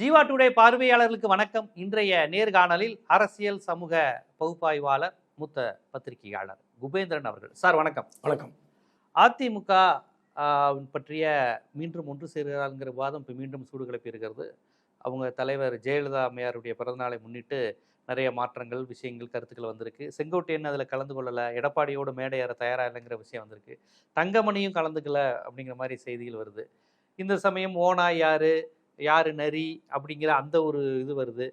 Jeeva today பார்வையாளர்களுக்கு வணக்கம். இன்றைய நேர்காணலில் அரசியல் சமூக பகுப்பாய்வாளர் மூத்த பத்திரிகையாளர் குபேந்திரன் அவர்கள். சார் வணக்கம். வணக்கம். அதிமுக பற்றிய மீண்டும் ஒன்று சேர்கிறாருங்கிற விவாதம் இப்போ மீண்டும் சூடு கிளப்பி இருக்கிறது அவங்க தலைவர் ஜெயலலிதா அம்மையாருடைய பிறந்தநாளை முன்னிட்டு நிறைய மாற்றங்கள் விஷயங்கள் கருத்துக்கள் வந்திருக்கு. செங்கோட்டையன் அதில் கலந்து கொள்ளலை எடப்பாடியோட மேடை ஏற தயாரா இல்லைங்கிற விஷயம் வந்திருக்கு. தங்கமணியும் கலந்துக்கல அப்படிங்கிற மாதிரி செய்திகள் வருது. இந்த சமயம் ஓனா யாரு? யார் நரி அப்படிங்கிற அந்த ஒரு இது வருது.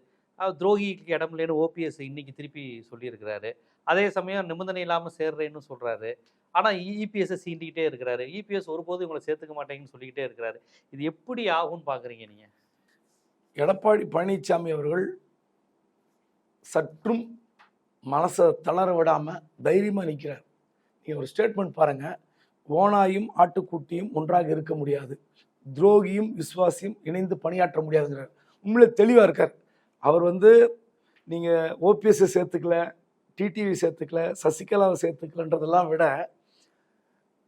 துரோகிக்கு இடம் இல்லைன்னு ஓபிஎஸ் இன்னைக்கு திருப்பி சொல்லியிருக்கிறாரு. அதே சமயம் நிபந்தனை இல்லாமல் சேர்றேன்னு சொல்கிறாரு ஆனால் இபிஎஸ்ஸை சீண்டிக்கிட்டே இருக்கிறாரு. இபிஎஸ் ஒருபோதும் இவங்களை சேர்த்துக்க மாட்டேங்கன்னு சொல்லிக்கிட்டே இருக்கிறாரு. இது எப்படி ஆகும்னு பார்க்குறீங்க நீங்கள் எடப்பாடி பழனிசாமி அவர்கள் சற்றும் மனசை தளர விடாமல் தைரியமாக நிற்கிறார் நீங்கள் ஒரு ஸ்டேட்மெண்ட் பாருங்கள் ஓனாயும் ஆட்டுக்குட்டியும் ஒன்றாக இருக்க முடியாது. துரோகியும் விஸ்வாசியும் இணைந்து பணியாற்ற முடியாதுங்கிறார். உண்மையிலே தெளிவாக இருக்கார். அவர் வந்து நீங்கள் ஓபிஎஸ்ஸை சேர்த்துக்கல டிடிவி சேர்த்துக்கல சசிகலாவை சேர்த்துக்கலன்றதெல்லாம் விட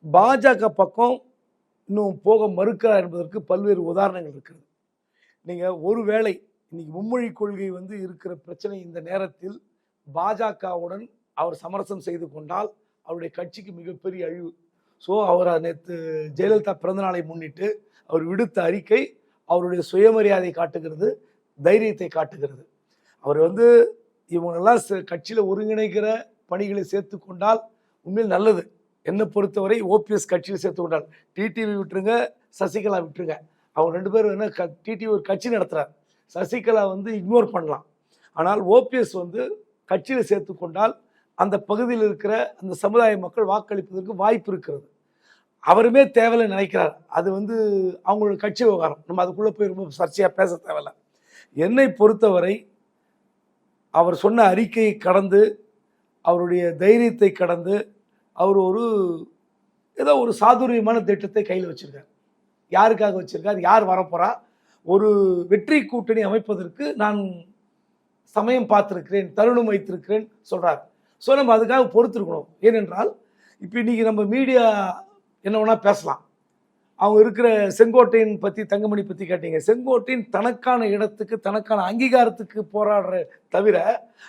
பாஜக பக்கம் இன்னும் போக மறுக்கிறார் என்பதற்கு பல்வேறு உதாரணங்கள் இருக்கிறது. நீங்கள் ஒருவேளை இன்னைக்கு மும்மொழி கொள்கை வந்து இருக்கிற பிரச்சனை இந்த நேரத்தில் பாஜகவுடன் அவர் சமரசம் செய்து கொண்டால் அவருடைய கட்சிக்கு மிகப்பெரிய அழிவு. ஸோ அவர் நேற்று ஜெயலலிதா பிறந்தநாளை முன்னிட்டு அவர் விடுத்த அறிக்கை அவருடைய சுயமரியாதை காட்டுகிறது தைரியத்தை காட்டுகிறது. அவர் வந்து இவங்களெல்லாம் கட்சியில் ஒருங்கிணைக்கிற பணிகளை சேர்த்து கொண்டால் உண்மையில் நல்லது. என்னை பொறுத்தவரை ஓபிஎஸ் கட்சியில் சேர்த்து கொண்டால். டிடிவி விட்டுருங்க சசிகலா விட்டுருங்க. அவங்க ரெண்டு பேரும் என்ன க டிடிவி ஒரு கட்சி நடத்துகிறார் சசிகலா வந்து இக்னோர் பண்ணலாம். ஆனால் ஓபிஎஸ் வந்து கட்சியில் சேர்த்து கொண்டால் அந்த பகுதியில் இருக்கிற அந்த சமுதாய மக்கள் வாக்களிப்பதற்கு வாய்ப்பு இருக்கிறது. அவருமே தேவையில்லை நினைக்கிறார். அது வந்து அவங்களோட கட்சி விவகாரம். நம்ம அதுக்குள்ளே போய் ரொம்ப சர்ச்சையாக பேச தேவையில்ல. என்னை பொறுத்தவரை அவர் சொன்ன அறிக்கையை கடந்து அவருடைய தைரியத்தை கடந்து அவர் ஒரு ஏதோ ஒரு சாதுரியமான திட்டத்தை கையில் வச்சுருக்கார். யாருக்காக வச்சுருக்கார்? யார் வரப்போகிறா ஒரு வெற்றி கூட்டணி அமைப்பதற்கு நான் சமயம் பார்த்துருக்கிறேன் தருணம் வைத்திருக்கிறேன் சொல்கிறார் ஸோ நம்ம அதுக்காக பொறுத்திருக்கணும். ஏனென்றால் இப்போ இன்றைக்கி நம்ம மீடியா என்ன வேணா பேசலாம். அவங்க இருக்கிற செங்கோட்டையன் பத்தி தங்கமணி பத்தி கேட்டீங்க. செங்கோட்டையன் தனக்கான இடத்துக்கு தனக்கான அங்கீகாரத்துக்கு போராடுற தவிர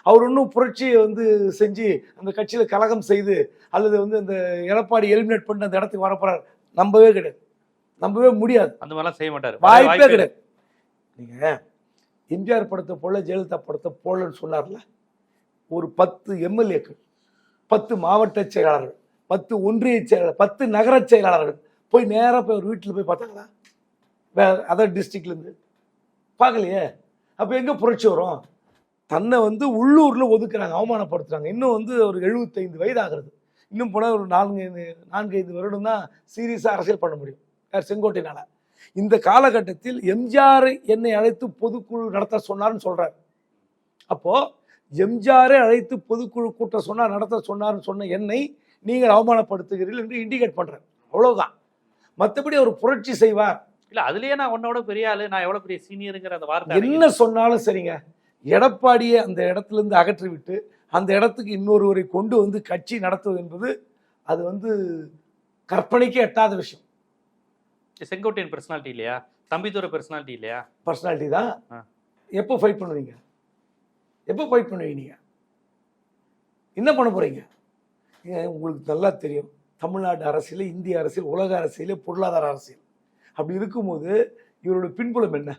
அவர் ஒன்றும் புரட்சியை வந்து செஞ்சு அந்த கட்சியில கலகம் செய்து அல்லது வந்து அந்த எடப்பாடி எலிமினேட் பண்ணி அந்த இடத்துக்கு வரப்போறார். நம்பவே கிடையாது. நம்பவே முடியாது. அந்த மாதிரிலாம் செய்ய மாட்டார். வாய்ப்பே கிடையாது. நீங்க எம்ஜிஆர் படத்தை போல ஜெயலலிதா படத்தை போலன்னு சொன்னார்ல ஒரு பத்து எம்எல்ஏக்கள் பத்து மாவட்ட செயலாளர்கள் பத்து ஒன்றிய செயலாளர் பத்து நகர செயலாளர்கள் போய் நேராக போய் ஒரு வீட்டில் போய் பார்த்தாங்களா? வேற அதர் டிஸ்ட்ரிக்ட்லேருந்து பார்க்கலையே? அப்போ எங்கே புரட்சி வரும்? தன்னை வந்து உள்ளூரில் ஒதுக்குறாங்க அவமானப்படுத்துகிறாங்க இன்னும் வந்து ஒரு எழுபத்தைந்து வயது ஆகிறது இன்னும் போனால் ஒரு நான்கு நான்கு ஐந்து வருடம் தான் சீரியஸாக அரசியல் பண்ண முடியும். யார் செங்கோட்டையினால். இந்த காலகட்டத்தில் எம்ஜிஆர் என்னை அழைத்து பொதுக்குழு நடத்த சொன்னார்னு சொல்கிறார் அப்போது எம்ஜிஆரே அழைத்து பொதுக்குழு கூட்டம் சொன்னார் நடத்த சொன்னார்னு சொன்ன என்னை நீங்கள் அவமானப்படுத்துகிறீர்கள் என்று இண்டிகேட் பண்றார் அவ்வளவுதான். மற்றபடி அவர் புரட்சி செய்வார். இல்ல அதுலயே நான் உன்னோட பெரிய ஆளு நான் எவ்வளவு பெரிய சீனியருங்கிற அந்த வார்த்தை என்ன சொன்னாலும் சரிங்க. எடப்பாடியை அந்த இடத்துல இருந்து அகற்றி விட்டு அந்த இடத்துக்கு இன்னொருவரை கொண்டு வந்து கட்சி நடத்துவது என்பது அது வந்து கற்பனைக்கே எட்டாத விஷயம். செங்கோட்டையன் பர்சனாலிட்டி இல்லையா? தம்பிதுரை பர்சனாலிட்டி இல்லையா? பர்சனாலிட்டி தான். எப்போ ஃபைட் பண்ணுவீங்க? எப்போ ஃபைட் பண்ணுவீங்க நீங்க? என்ன பண்ண போறீங்க? ஏன் உங்களுக்கு நல்லா தெரியும். தமிழ்நாடு அரசியல் இந்திய அரசியல் உலக அரசியல் பொருளாதார அரசியல். அப்படி இருக்கும்போது இவரோட பின்புலம் என்ன?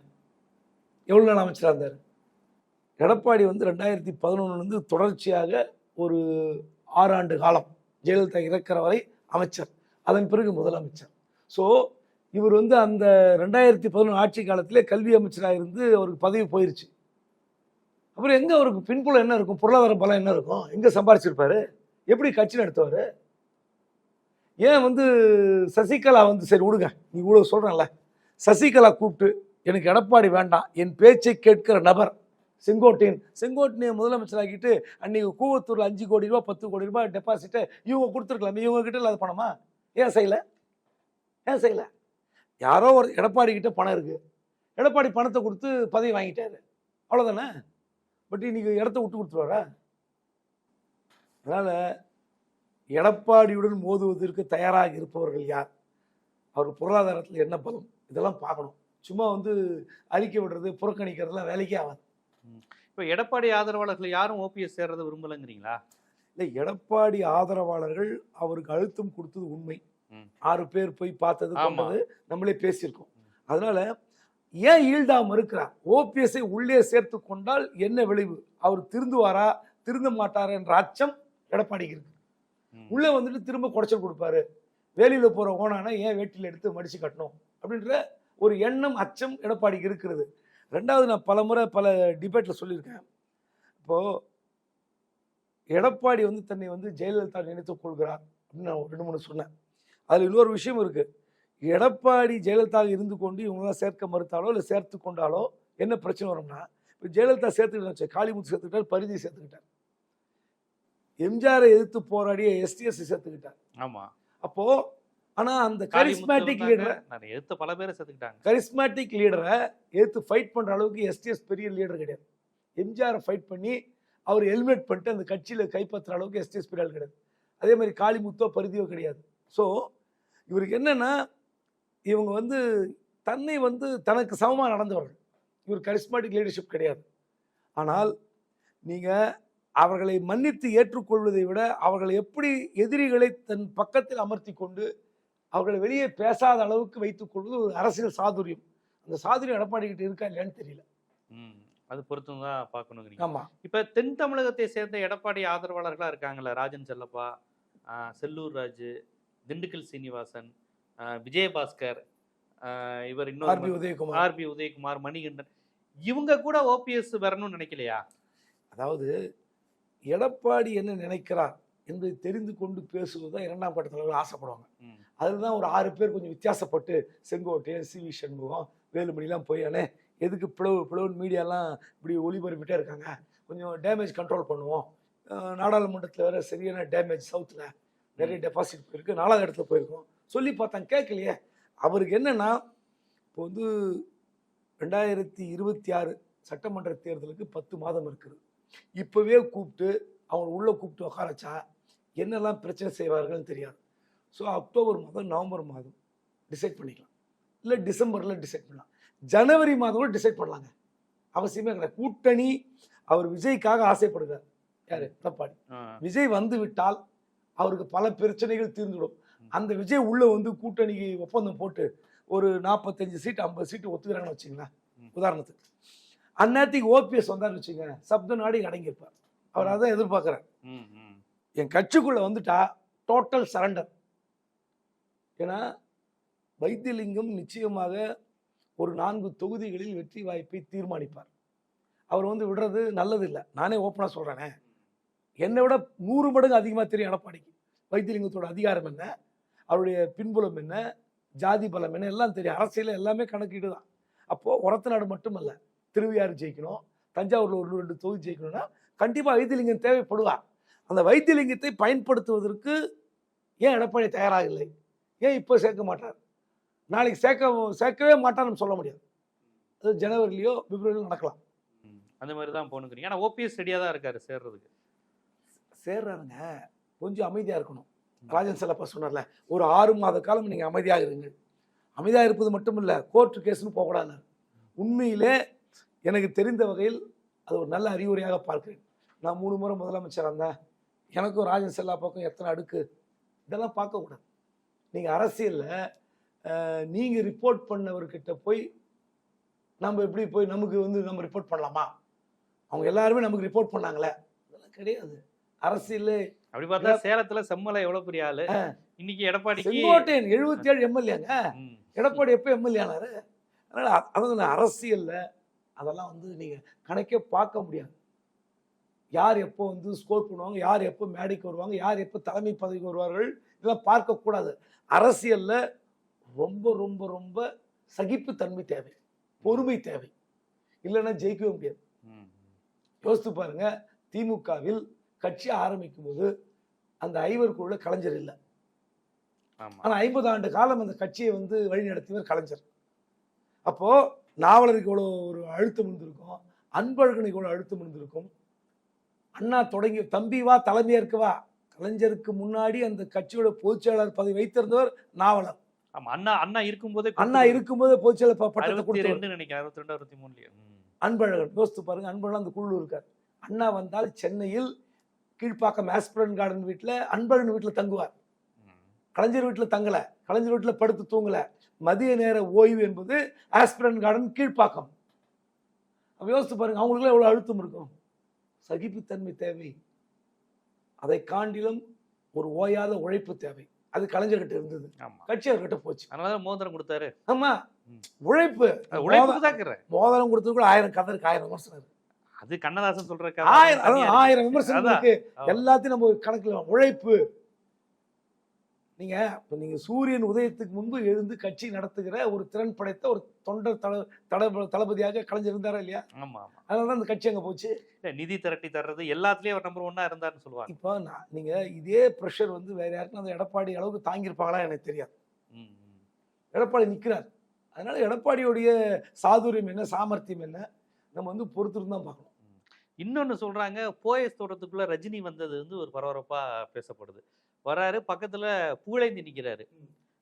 எவ்வளோ நாள் அமைச்சராக இருந்தார்? எடப்பாடி வந்து ரெண்டாயிரத்தி பதினொன்றுலேருந்து தொடர்ச்சியாக ஒரு ஆறு ஆண்டு காலம் ஜெயலலிதா இறக்கிற வரை அமைச்சர். அதன் பிறகு முதலமைச்சர். ஸோ இவர் வந்து அந்த ரெண்டாயிரத்தி பதினொன்று ஆட்சி காலத்திலே கல்வி அமைச்சராக இருந்து அவருக்கு பதவி போயிருச்சு. அப்புறம் எங்கே அவருக்கு பின்புலம் என்ன இருக்கும்? பொருளாதார பலம் என்ன இருக்கும்? எங்கே சம்பாரிச்சிருப்பாரு? எப்படி கட்சி நடத்துவார்? ஏன் வந்து சசிகலா வந்து சரி விடுங்க நீ இவ்வளோ சொல்கிறேன்ல சசிகலா கூப்பிட்டு எனக்கு எடப்பாடி வேண்டாம் என் பேச்சை கேட்கிற நபர் செங்கோட்டையன். செங்கோட்டையை முதலமைச்சராக்கிட்டு அன்னைக்கு கூவத்தூரில் அஞ்சு கோடி ரூபாய் பத்து கோடி ரூபாய் டெபாசிட்டை இவங்க கொடுத்துருக்கலாம் இவங்க கிட்ட இல்லாத பணமா? ஏன் செய்யலை? ஏன் செய்யல? யாரோ ஒரு எடப்பாடி கிட்ட பணம் இருக்குது எடப்பாடி பணத்தை கொடுத்து பதவி வாங்கிட்டாரு. அவ்வளோதானே பட் இன்னைக்கு இடத்த விட்டு கொடுத்துருவாரா? அதனால எடப்பாடியுடன் மோதுவதற்கு தயாராக இருப்பவர்கள் யார்? அவர் பொருளாதாரத்தில் என்ன பலம்? இதெல்லாம் பார்க்கணும். சும்மா வந்து அறிக்கை விடுறது புறக்கணிக்கிறதுலாம் வேலைக்கே ஆகாது. இப்போ எடப்பாடி ஆதரவாளர்கள் யாரும் ஓபிஎஸ் சேர்றதை விரும்பலைங்கிறீங்களா? இல்லை எடப்பாடி ஆதரவாளர்கள் அவருக்கு அழுத்தம் கொடுத்தது உண்மை. ஆறு பேர் போய் பார்த்தது. கொண்டது நம்மளே பேசியிருக்கோம். அதனால ஏன் ஈல்டா மறுக்கிறார்? ஓபிஎஸ்ஐ உள்ளே சேர்த்து கொண்டால் என்ன விளைவு? அவர் திருந்துவாரா? திருந்த மாட்டாரா என்ற அச்சம் எடப்பாடிக்கு இருக்கு. உள்ளே வந்துட்டு திரும்ப குடைச்சல் கொடுப்பாரு. வேலியில போற ஓனானா ஏன் வேட்டில எடுத்து மடிச்சு கட்டணும்? அப்படின்ற ஒரு எண்ணம் அச்சம் எடப்பாடிக்கு இருக்கிறது. ரெண்டாவது நான் பல முறை பல டிபேட்ல சொல்லியிருக்கேன். இப்போ எடப்பாடி வந்து தன்னை வந்து ஜெயலலிதா நினைத்துக் கொள்கிறார் அப்படின்னு நான் ரெண்டு மூணு சொன்னேன். அதில் இன்னொரு விஷயம் இருக்கு. எடப்பாடி ஜெயலலிதா இருந்து கொண்டு இவங்களாம் சேர்க்க மறுத்தாலோ இல்லை சேர்த்து கொண்டாலோ என்ன பிரச்சனை வரும்னா இப்போ ஜெயலலிதா சேர்த்துக்கிட்டாச்சு காளிமுத்து சேர்த்துக்கிட்டார் பரிதி சேர்த்துக்கிட்டார். எம்ஜிஆரை எதிர்த்து போராடிய எஸ்டிஎஸ் சேர்த்துக்கிட்டார் ஆமா. அப்போ ஆனா அந்த கரிஸ்மேட்டிக் லீடரை நிறைய எடுத்த பல பேரை சேர்த்துக்கிட்டாங்க கரிஸ்மேட்டிக் லீடரை எடுத்து ஃபைட் பண்ற அளவுக்கு எஸ்டிஎஸ் பெரிய லீடர் கிடையாது. எம்ஜிஆரை ஃபைட் பண்ணி அவர் எலிமினேட் பண்ணிட்டு அந்த கட்சியில கைப்பற்றுற அளவுக்கு எஸ்டிஎஸ் பெரிய ஆள் கிடையாது. அதே மாதிரி காளிமுத்தோ பரிதியோ கிடையாது. ஸோ இவருக்கு என்னன்னா இவங்க வந்து தன்னை வந்து தனக்கு சமமாக நடந்தவர்கள். இவர் கரிஸ்மேட்டிக் லீடர்ஷிப் கிடையாது. ஆனால் நீங்க அவர்களை மன்னித்து ஏற்றுக்கொள்வதை விட அவர்களை எப்படி எதிரிகளை தன் பக்கத்தில் அமர்த்தி கொண்டு அவர்களை வெளியே பேசாத அளவுக்கு வைத்துக் கொள்வது ஒரு அரசியல் சாதுரியம். அந்த சாதுரியம் எடப்பாடி கிட்ட இருக்கா இல்லையான்னு தெரியல. ம். அது பொறுத்தும் தான் பார்க்கணுங்கிறீங்க. ஆமா. இப்ப தென் தமிழகத்தை சேர்ந்த எடப்பாடி ஆதரவாளர்களா இருக்காங்கல்ல ராஜன் செல்லப்பா செல்லூர் ராஜு திண்டுக்கல் சீனிவாசன் விஜயபாஸ்கர் இவர் ஆர்பி இன்னொரு உதயகுமார். ஆர்பி உதயகுமார் மணிகண்டன். இவங்க கூட ஓபிஎஸ் வரணும்னு நினைக்கலையா? அதாவது எடப்பாடி என்ன நினைக்கிறார் என்பதை தெரிந்து கொண்டு பேசுவதுதான் இரண்டாம் கட்ட தலைவர் ஆசைப்படுவாங்க. அதில் தான் ஒரு ஆறு பேர் கொஞ்சம் வித்தியாசப்பட்டு செங்கோட்டையன் சி வி சண்முகம் வேலுமணிலாம் போய் அண்ணே எதுக்கு பிளவு பிளவுன்னு மீடியாலாம் இப்படி ஒளிபரப்பிட்டே இருக்காங்க. கொஞ்சம் டேமேஜ் கண்ட்ரோல் பண்ணுவோம். நாடாளுமன்றத்தில் வேற சரியான டேமேஜ் சவுத்தில் நிறைய டெபாசிட் போயிருக்கு. நாலாவது இடத்துல போயிருக்கோம். சொல்லி பார்த்தாங்க கேட்கலையே. அவருக்கு என்னன்னா இப்போ வந்து ரெண்டாயிரத்தி இருபத்தி ஆறு சட்டமன்ற தேர்தலுக்கு பத்து மாதம் இருக்குது. இப்போவே கூப்பிட்டு அவங்க உள்ளே கூப்பிட்டு உட்கார வச்சா என்னெல்லாம் பிரச்சனை செய்வார்கள்னு தெரியாது. ஸோ அக்டோபர் மாதம் நவம்பர் மாதம் டிசைட் பண்ணிக்கலாம். இல்லை டிசம்பரில் டிசைட் பண்ணலாம். ஜனவரி மாதம் கூட டிசைட் பண்ணலாங்க. அவசியமே கிடையாது. கூட்டணி அவர் விஜய்க்காக ஆசைப்படுகிறார். யாரு? எடப்பாடி. ஆஹ் விஜய் வந்து விட்டால் அவருக்கு பல பிரச்சனைகள் தீர்ந்துடும் அந்த விஜய் உள்ள வந்து கூட்டணிக்கு ஒப்பந்தம் போட்டு ஒரு நாற்பத்தஞ்சு சீட் ஐம்பது சீட்டு ஒத்துக்கிறாங்கன்னு வச்சுங்களேன். உதாரணத்துக்கு. அந்நேரத்துக்கு ஓபிஎஸ் வந்தாருன்னு வச்சுங்க சப்த நாடி அடங்கியிருப்பார். அவர் அதான் ம். என் கட்சிக்குள்ள வந்துட்டா டோட்டல் சரண்டர் ஏன்னா வைத்தியலிங்கம் நிச்சயமாக ஒரு நான்கு தொகுதிகளில் வெற்றி வாய்ப்பை தீர்மானிப்பார். அவர் வந்து விடுறது நல்லது இல்லை நானே ஓப்பனாக சொல்கிறேனே என்னை விட நூறு மடங்கு அதிகமாக தெரியும் எடப்பாடிக்கு. வைத்தியலிங்கத்தோட அதிகாரம் என்ன? அவருடைய பின்புலம் என்ன? ஜாதி பலம் என்ன? எல்லாம் தெரியும். அரசியல் எல்லாமே கணக்கீடு தான் அப்போது ஒரத்தநாடு மட்டுமல்ல. திருவையாறு ஜெயிக்கணும். தஞ்சாவூரில் ஒரு ரெண்டு தொகுதி ஜெயிக்கணும்னா கண்டிப்பாக வைத்தியலிங்கம் தேவைப்படுவார் அந்த வைத்தியலிங்கத்தை பயன்படுத்துவதற்கு ஏன் எடப்பாடி தயாராகவில்லை? ஏன் இப்போ சேர்க்க மாட்டார்? நாளைக்கு சேர்க்க சேர்க்கவே மாட்டார்னு சொல்ல முடியாது. அது ஜனவரிலையோ பிப்ரவரியிலோ நடக்கலாம். அந்த மாதிரி தான் போகணுங்கிறீங்க ஆனா ஓபிஎஸ் ரெடியா தான் இருக்காரு சேர்றதுக்கு. சேர்றாருங்க. கொஞ்சம் அமைதியாக இருக்கணும். ராஜன் செல்லப்பா சொன்னார்ல ஒரு ஆறு மாத காலம் நீங்கள் அமைதியாக இருங்கள். அமைதியாக இருப்பது மட்டும் இல்லை கோர்ட்டு கேஸ்னு போகக்கூடாது. உண்மையிலே எனக்கு தெரிந்த வகையில் அது ஒரு நல்ல அறிவுரையாக பார்க்கிறேன். நான் மூணு முறை முதலமைச்சர் இருந்தேன் எனக்கும் ராஜன் செல்லாப்பாக்கும் எத்தனை அடுக்கு? இதெல்லாம் பார்க்கக்கூடாது. நீங்கள் அரசியலில் நீங்கள் ரிப்போர்ட் பண்ணவர்கிட்ட போய் நம்ம எப்படி போய் நமக்கு வந்து நம்ம ரிப்போர்ட் பண்ணலாமா? அவங்க எல்லாருமே நமக்கு ரிப்போர்ட் பண்ணாங்களே? அதெல்லாம் கிடையாது. அரசியல் அப்படி பார்த்தா சேலத்துல செம்மலை எவ்வளவு பெரிய ஆளு. இன்னைக்கு எடப்பாடிக்கு செங்கோட்டையன் எழுபத்தி ஏழு எம்எல்ஏங்க. எடப்பாடி எப்போ எம்எல்ஏ ஆனாரு? அதனால அதாவது அரசியல்ல அதெல்லாம் வந்து நீங்க கணக்கே பார்க்க முடியாது. யார் எப்போ வந்து ஸ்கோர் பண்ணுவாங்க யார் எப்போ மேடைக்கு வருவாங்க யார் எப்போ தலைமை பதவிக்கு வருவார்கள் இதெல்லாம் பார்க்கக்கூடாது அரசியல்ல ரொம்ப ரொம்ப ரொம்ப சகிப்புத்தன்மை தேவை பொறுமை தேவை. இல்லைன்னா ஜெயிக்கவே முடியாது. யோசித்து பாருங்க திமுகவில் கட்சி ஆரம்பிக்கும் போது அந்த ஐவருக்குள்ள கலைஞர் இல்லை. ஆமா. ஆனா ஐம்பது ஆண்டு காலம் அந்த கட்சியை வந்து வழிநடத்தியவர் கலைஞர். அப்போ நாவலருக்கு இவ்வளோ ஒரு அழுத்தம் இருந்திருக்கும். அன்பழகனுக்கு இவ்வளோ அழுத்தம் இருந்திருக்கும். அண்ணா தொடங்கி தம்பி வா தலைமையேற்க வா. கலைஞருக்கு முன்னாடி அந்த கட்சியோட பொதுச் செயலாளர் பதவி வைத்திருந்தவர் நாவலர். ஆமா அண்ணா அண்ணா இருக்கும்போதே அண்ணா இருக்கும்போதே பொதுச்செயலர் ப- பட்டத்தை கொடுத்து நினைக்கிறேன் அறுபத்தி ரெண்டு அறுபத்தி மூணுலயே. அன்பழகன் யோசித்து பாருங்க அன்பழகன் அந்த குழு இருக்கார். அண்ணா வந்தால் சென்னையில் கீழ்ப்பாக்கம் ஆஸ்பிரன் கார்டன் வீட்டில் அன்பழகன் வீட்டில் தங்குவார். கலைஞர் வீட்டில் தங்கல. கலைஞர் வீட்டில் படுத்து தூங்கல. மதிய நேர ஓய்வு என்பது ஆஸ்பிரன் கார்டன் கீழ்ப்பாக்கம். அப்ப யோசித்து பாருங்க அவங்களுக்குலாம் எவ்வளவு அழுத்தம் இருக்கும்? சகிப்புத்தன்மை தேவை. அதை காண்டிலும் ஒரு ஓயாத உழைப்பு தேவை. அது கலைஞர்கிட்ட இருந்தது. கட்சி அவர்கிட்ட போச்சு. அதனாலதான் மோதிரம் கொடுத்தாரு. ஆமா. உழைப்பு. மோதிரம் கொடுத்தது கூட ஆயிரம் கதை இருக்கு ஆயிரம் விமர்சனம் இருக்கு அது கண்ணதாசன் சொல்ற ஆயிரம். ஆயிரம் விமர்சனம். இருக்கு. எல்லாத்தையும் நம்ம கணக்குல உழைப்பு. நீங்க இப்ப நீங்க சூரியன் உதயத்துக்கு முன்பு எழுந்து கட்சி நடத்துகிற ஒரு திறன் படைத்த ஒரு தொண்டர் தள தளப தளபதியாக கலைஞர் இருந்தாரா இல்லையா? ஆமா ஆமா. அதனால அந்த கட்சி அங்க போச்சு. இல்ல, நிதி திரட்டி தர்றது எல்லாத்துலயும் அவர் நம்பர் ஒன்னா இருந்தாருன்னு சொல்லுவாங்க. இப்போ நான் நீங்க இதே ப்ரெஷர் வந்து வேற யாருக்கும் அந்த எடப்பாடி அளவுக்கு தாங்கியிருப்பாங்களா எனக்கு தெரியாது. எடப்பாடி நிக்கிறார். அதனால எடப்பாடியுடைய சாதுரியம் என்ன சாமர்த்தியம் என்ன நம்ம வந்து பொறுத்திருந்து தான் பார்க்கணும் இன்னொன்னு சொல்றாங்க போயஸ் தோட்டத்துக்குள்ள ரஜினி வந்தது வந்து ஒரு பரபரப்பா பேசப்படுது. வராரு. பக்கத்துல புகழேந்தி நிக்கிறாரு.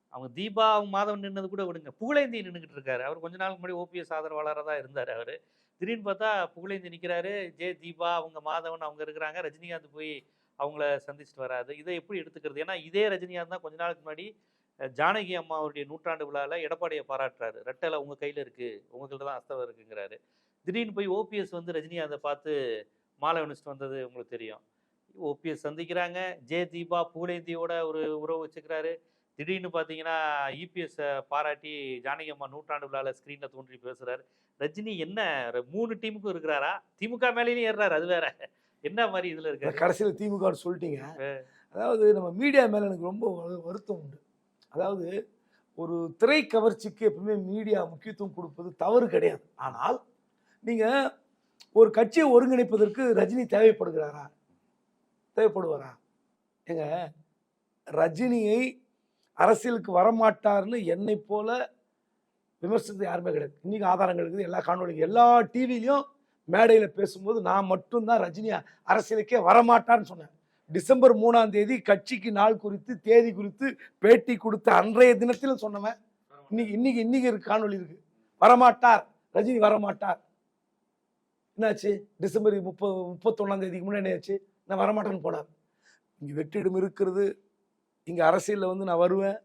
அவங்க தீபா அவங்க மாதவன் நின்னது கூட விடுங்க. புகழேந்தி நின்றுகிட்டு இருக்காரு. அவர் கொஞ்ச நாளுக்கு முன்னாடி ஓபிஎஸ் ஆதரவாளராக தான் இருந்தார் அவர். திடீர்னு பார்த்தா புகழேந்தி நிக்கிறாரு. ஜே தீபா அவங்க மாதவன் அவங்க இருக்கிறாங்க. ரஜினிகாந்த் போய் அவங்கள சந்திச்சுட்டு வராது இதை எப்படி எடுத்துக்கிறது? ஏன்னா இதே ரஜினிகாந்த் தான் கொஞ்ச நாளுக்கு முன்னாடி ஜானகி அம்மாவுடைய நூற்றாண்டு விழாவில் எடப்பாடியை பாராட்டுறாரு. ரெட்டலை உங்க கையில இருக்கு. உங்ககிட்ட தான் அஸ்தவம் இருக்குங்கிறாரு. திடீர்னு போய் ஓபிஎஸ் வந்து ரஜினிகாந்தை பார்த்து மாலை அணிச்சிட்டு வந்தது உங்களுக்கு தெரியும். ஓபிஎஸ் சந்திக்கிறாங்க. ஜே தீபா புகழேந்தியோட ஒரு உறவு வச்சுக்கிறாரு. திடீர்னு பார்த்தீங்கன்னா இபிஎஸ் பாராட்டி ஜானகி அம்மா நூற்றாண்டு விழாவில் ஸ்க்ரீனில் தோன்றி பேசுறாரு. ரஜினி என்ன மூணு டீமுக்கும் இருக்கிறாரா? திமுக மேலேயும் ஏறுறாரு அது வேற. என்ன மாதிரி இதுல இருக்காரு? கடைசியில் திமுக ன்னு சொல்லிட்டீங்க அதாவது நம்ம மீடியா மேல எனக்கு ரொம்ப வரு- வருத்தம் உண்டு. அதாவது ஒரு திரை கவர்ச்சிக்கு எப்பவுமே மீடியா முக்கியத்துவம் கொடுப்பது தவறு கிடையாது. ஆனால் நீங்க ஒரு கட்சியை ஒருங்கிணைப்பதற்கு ரஜினி தேவைப்படுகிறாரா? தேவைப்படுவாரா? ஏங்க ரஜினியை அரசியலுக்கு வரமாட்டார்னு என்னை போல விமர்சித்தது யாருமே கிடையாது. இன்றைக்கி ஆதாரங்கள் இருக்குது எல்லா காணொலிக்கும் எல்லா டிவிலையும் மேடையில் பேசும்போது நான் மட்டும்தான் ரஜினி அரசியலுக்கே வரமாட்டார்னு சொன்னேன். டிசம்பர் மூணாம் தேதி கட்சிக்கு நாள் குறித்து தேதி குறித்து பேட்டி கொடுத்த அன்றைய தினத்தில் சொன்னவன். இன்னைக்கு இன்னைக்கு இன்னைக்கு இருக்கு காணொலி இருக்கு. வரமாட்டார். ரஜினி வரமாட்டார். என்னாச்சு? டிசம்பர் முப்பது முப்பத்தொன்னாம் தேதிக்கு முன்னாடி என்னாச்சு? நான் வரமாட்டேன்னு போனார். இங்கே வெற்றிடம் இருக்கிறது. இங்கே அரசியலில் வந்து நான் வருவேன்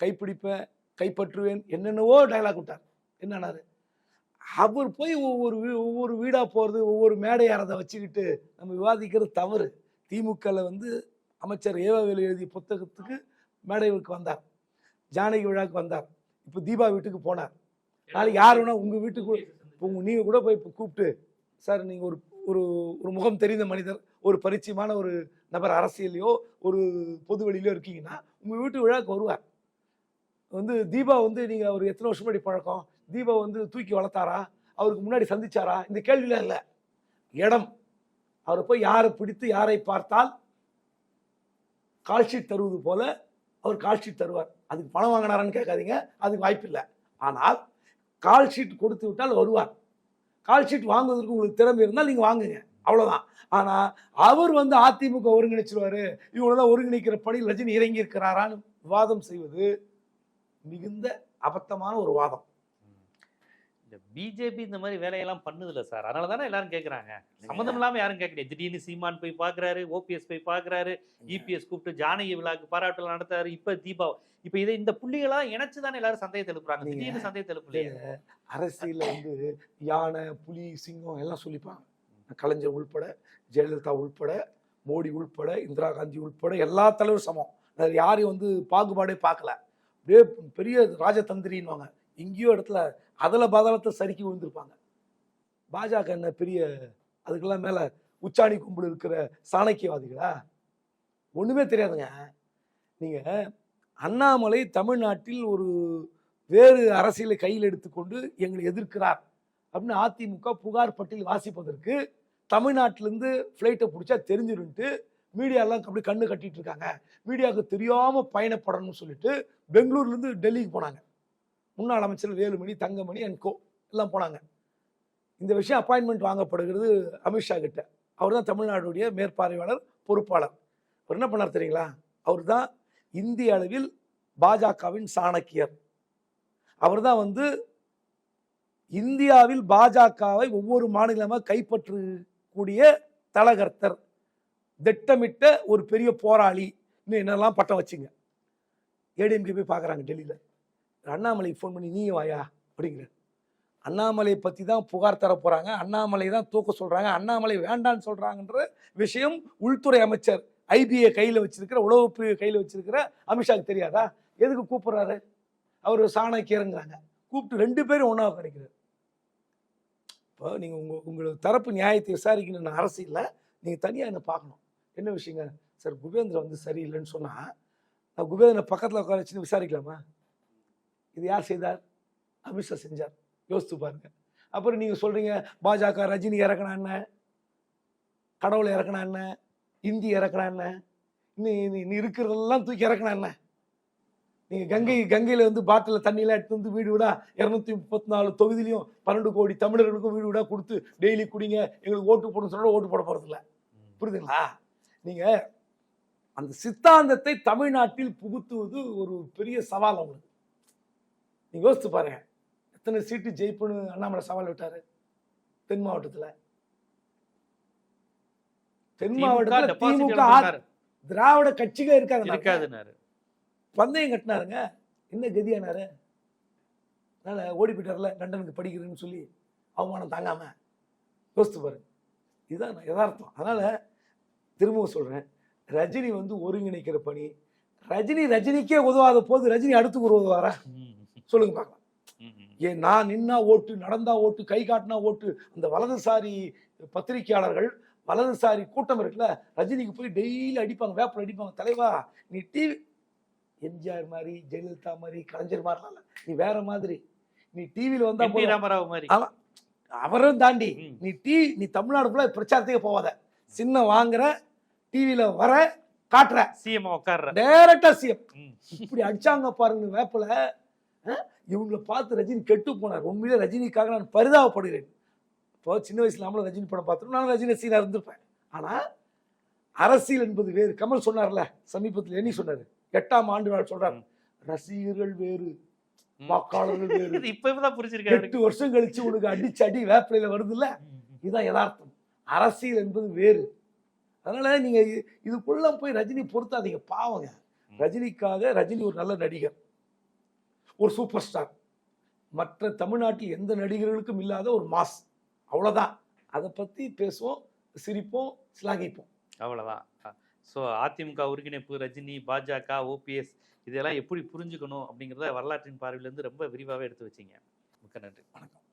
கைப்பிடிப்பேன் கைப்பற்றுவேன் என்னென்னவோ டைலாக் விட்டார். என்னன்னாரு அவர் போய் ஒவ்வொரு வீ ஒவ்வொரு வீடாக போகிறது ஒவ்வொரு மேடை வச்சுக்கிட்டு நம்ம விவாதிக்கிறது தவறு. திமுகவில் வந்து அமைச்சர் ஏவாவேலு எழுதிய புத்தகத்துக்கு மேடைகளுக்கு வந்தார். ஜானகி விழாவுக்கு வந்தார். இப்போ தீபா வீட்டுக்கு போனார். நாளைக்கு யார் வேணா உங்கள் வீட்டுக்கு இப்போ நீங்கள் கூட போய் இப்போ கூப்பிட்டு சார் நீங்கள் ஒரு ஒரு ஒரு முகம் தெரிந்த மனிதர் ஒரு பரிச்சயமான ஒரு நபர் அரசியலையோ ஒரு பொது வெளியிலையோ இருக்கீங்கன்னா உங்கள் வீட்டு விழாவுக்கு வருவார். வந்து தீபா வந்து நீங்கள் அவர் எத்தனை வருஷம் முன்னாடி பழக்கம்? தீபா வந்து தூக்கி வளர்த்தாரா? அவருக்கு முன்னாடி சந்திச்சாரா? இந்த கேள்விலாம் இல்லை. இடம். அவரை போய் யாரை பிடித்து யாரை பார்த்தால் கால்ஷீட் தருவது போல அவர் கால்ஷீட் தருவார். அதுக்கு பணம் வாங்கினாரான்னு கேட்காதீங்க. அதுக்கு வாய்ப்பு இல்லை. ஆனால் கால்ஷீட் கொடுத்து விட்டால் வருவார். கால்ஷீட் வாங்குவதற்கு உங்களுக்கு திறமை இருந்தால் நீங்கள் வாங்குங்க. அவ்வளோதான் ஆனால் அவர் வந்து அதிமுக ஒருங்கிணைச்சிருவாரு. இவங்களெல்லாம் ஒருங்கிணைக்கிற பணியில் ரஜினி இறங்கி இருக்கிறாரான்னு விவாதம் செய்வது மிகுந்த அபத்தமான ஒரு வாதம். இந்த பிஜேபி இந்த மாதிரி வேலையெல்லாம் பண்ணுதுல சார். அதனால தானே எல்லாரும் கேக்குறாங்க. சம்மந்தம் இல்லாம யாரும் கேட்கலையே திடீர்னு சீமான் போய் பாக்குறாரு ஓபிஎஸ் போய் பாக்குறாரு இபிஎஸ் கூப்பிட்டு ஜானகி விழாக்கு பாராட்டுல நடத்தாரு இப்ப தீபா இப்ப இதை இந்த புள்ளிகளா இணைச்சு தானே எல்லாரும் சந்தேகத்தை எழுப்புறாங்க? திடீர்னு சந்தேகத்தை எழுப்பலையே. அரசியல்ல வந்து யானை புலி சிங்கம் எல்லாம் சொல்லிப்பாங்க. கலைஞர் உள்பட ஜெயலலிதா உள்பட மோடி உள்பட இந்திரா காந்தி உள்பட எல்லா தலைவரும் சமம். அதில் யாரையும் வந்து பாகுபாடே பார்க்கல. அப்படியே பெரிய ராஜதந்திரின்வாங்க எங்கேயோ இடத்துல அதில் பாதாளத்தை சறுக்கி விழுந்திருப்பாங்க. பாஜக என்ன பெரிய அதுக்கெல்லாம் மேலே உச்சாணி கும்பல் இருக்கிற சாணக்கியவாதிகளா? ஒன்றுமே தெரியாதுங்க. நீங்கள் அண்ணாமலை தமிழ்நாட்டில் ஒரு வேறு அரசியலை கையில் எடுத்துக்கொண்டு எங்களை எதிர்க்கிறார் அப்படின்னு அதிமுக புகார் பட்டியல் வாசிப்பதற்கு தமிழ்நாட்டிலேருந்து ஃப்ளைட்டை பிடிச்சா தெரிஞ்சிருன்ட்டு மீடியாலாம் அப்படி கண்ணு கட்டிட்டு இருக்காங்க. மீடியாவுக்கு தெரியாமல் பயணப்படணும்னு சொல்லிட்டு பெங்களூர்லேருந்து டெல்லிக்கு போனாங்க. முன்னாள் அமைச்சர் வேலுமணி தங்கமணி அண்ட் கோ எல்லாம் போனாங்க. இந்த விஷயம் அப்பாயின்மெண்ட் வாங்கப்படுகிறது அமித்ஷா கிட்ட. அவர் தான் தமிழ்நாடுடைய மேற்பார்வையாளர் பொறுப்பாளர். அவர் என்ன பண்ணார் தெரியுங்களா? அவர் தான் இந்திய அளவில் பாஜகவின் சாணக்கியர். அவர் தான் வந்து இந்தியாவில் பாஜகவை ஒவ்வொரு மாநிலமாக கைப்பற்று கூடிய தலகர்த்தர் திட்டமிட்ட ஒரு பெரிய போராளி இன்னும் என்னெல்லாம் பட்டம் வச்சுங்க. ஏடிஎம்கே போய் பார்க்குறாங்க டெல்லியில். அண்ணாமலைக்கு ஃபோன் பண்ணி நீ வாயா? அப்படிங்கிற அண்ணாமலை பற்றி தான் புகார் தர போகிறாங்க அண்ணாமலை தான் தூக்க சொல்கிறாங்க அண்ணாமலை வேண்டான்னு சொல்கிறாங்கன்ற விஷயம் உள்துறை அமைச்சர் ஐபிஏ கையில் வச்சிருக்கிற உளவுப்பிரிவு கையில் வச்சிருக்கிற அமித்ஷாக்கு தெரியாதா? எதுக்கு கூப்பிட்றாரு? அவர் சாணக்கியருங்கிறாங்க. கூப்பிட்டு ரெண்டு பேரும் ஒன்றா கிடைக்கிறார். இப்போ நீங்கள் உங்கள் உங்களோட தரப்பு நியாயத்தை விசாரிக்கணும்னு அரசியலில் நீங்கள் தனியாக என்ன பார்க்கணும்? என்ன விஷயங்க? சார் குபேந்திரன் வந்து சரியில்லைன்னு சொன்னால் நான் குபேந்திரனை பக்கத்தில் உட்கார வச்சுன்னு விசாரிக்கலாமா? இது யார் செய்தார்? அமித்ஷா செஞ்சார். யோசித்து பாருங்க. அப்புறம் நீங்கள் சொல்கிறீங்க பாஜக ரஜினி இறக்கணா என்ன? கடவுளை இறக்கணா என்ன? இந்தி இறக்கணா என்ன? நீ இருக்கிறதெல்லாம் தூக்கி இறக்கணா என்ன? நீங்கள் கங்கை கங்கையில் வந்து பாட்டில் தண்ணியெல்லாம் எடுத்து வந்து வீடு விடா இரநூத்தி முப்பத்தி நாலு தொகுதியிலையும் பன்னெண்டு கோடி தமிழர்களுக்கும் வீடு விடா கொடுத்து டெய்லி குடிங்க. எங்களுக்கு ஓட்டு போடணும்னு சொன்னா ஓட்டு போட போகிறதில்ல புரியுதுங்களா? நீங்கள் அந்த சித்தாந்தத்தை தமிழ்நாட்டில் புகுத்துவது ஒரு பெரிய சவால் அவங்களுக்கு. நீங்க யோசித்து பாருங்க. எத்தனை சீட்டு ஜெயிப்புன்னு அண்ணாமலை சவால் விட்டாரு? தென் மாவட்டத்துல. தென் மாவட்டத்துல திமுக திராவிட கட்சிகள் இருக்காது இருக்காதுன்னாரு. பந்தயம் கட்டினாருங்க. என்ன கதியானாரு? அதனால ஓடி போயிட்டார்ல லண்டனுக்கு படிக்கிறேன்னு சொல்லி அவமானம் தாங்காம. யோசித்து பாருங்க இதுதான் யதார்த்தம். அதனால திரும்பவும் சொல்றேன். ரஜினி வந்து ஒருங்கிணைக்கிற பணி. ரஜினி ரஜினிக்கே உதவாத போது ரஜினி அடுத்து ஒரு உதவாரா. சொல்லுங்க பார்க்கலாம். ஏன் நான் நின்னா ஓட்டு நடந்தா ஓட்டு கை காட்டினா ஓட்டு அந்த வலதுசாரி பத்திரிக்கையாளர்கள் வலதுசாரி கூட்டம் இருக்குல்ல ரஜினிக்கு போய் டெய்லி அடிப்பாங்க வேப்பில் அடிப்பாங்க. தலைவா நீ டிவி எம்ஜிஆர் மாதிரி ஜெயலலிதா மாதிரி கலைஞர் மாதிரிலாம் இல்ல. நீ வேற மாதிரி. நீ டிவியில் வந்தா என் டி போதும். ராமராவ் மாதிரி. ஆமா. அவரும் தாண்டி. நீ டி நீ தமிழ்நாடு ஃபுல்லா பிரச்சாரத்துக்கே போவாத. சின்ன வாங்குற டிவியில வர காட்டுற. சிஎம் உட்கார்ற. டைரக்டா சிஎம். இப்படி அடிச்சாங்க பாருங்க வேப்பில. இவங்களை பார்த்து ரஜினி கெட்டு போனார். உண்மையிலே ரஜினிக்காக நான் பரிதாபப்படுகிறேன். இப்போ சின்ன வயசுல நம்மளும் ரஜினி படம் பார்த்துருக்கோம் நானும் ரஜினி சீனா இருந்திருப்பேன். ஆனா அரசியல் என்பது வேறு. கமல் சொன்னார்ல சமீபத்தில் என்ன சொன்னாரு. எட்டாம் ஆண்டு நாள் சொல்றாரு. ரசிகர்கள் வேறு. வாக்காளர்கள் வேறு. இப்பதான் புரிஞ்சிருக்காரு. எட்டு வருஷம் கழிச்சு உனக்கு அடிச்சு அடி வேப்பிலையில வருதுல்ல? இதுதான் யதார்த்தம். அரசியல் என்பது வேறு. அதனால நீங்க இதுக்குள்ள போய் ரஜினி பொருத்தாதீங்க. பாவங்க. ரஜினிக்காக ரஜினி ஒரு நல்ல நடிகர். ஒரு சூப்பர் ஸ்டார். மற்ற தமிழ்நாட்டில் எந்த நடிகர்களுக்கும் இல்லாத ஒரு மாஸ். அவ்வளவுதான். அதை பத்தி பேசுவோம் சிரிப்போம் சிலாகிப்போம். அவ்வளவுதான். ஸோ அதிமுக ஒருங்கிணைப்பு ரஜினி பாஜக ஓபிஎஸ் இதெல்லாம் எப்படி புரிஞ்சுக்கணும் அப்படிங்கிறத வரலாற்றின் பார்வையிலேருந்து ரொம்ப விரிவாகவே எடுத்து வச்சீங்க. மிக்க நன்றி. வணக்கம்.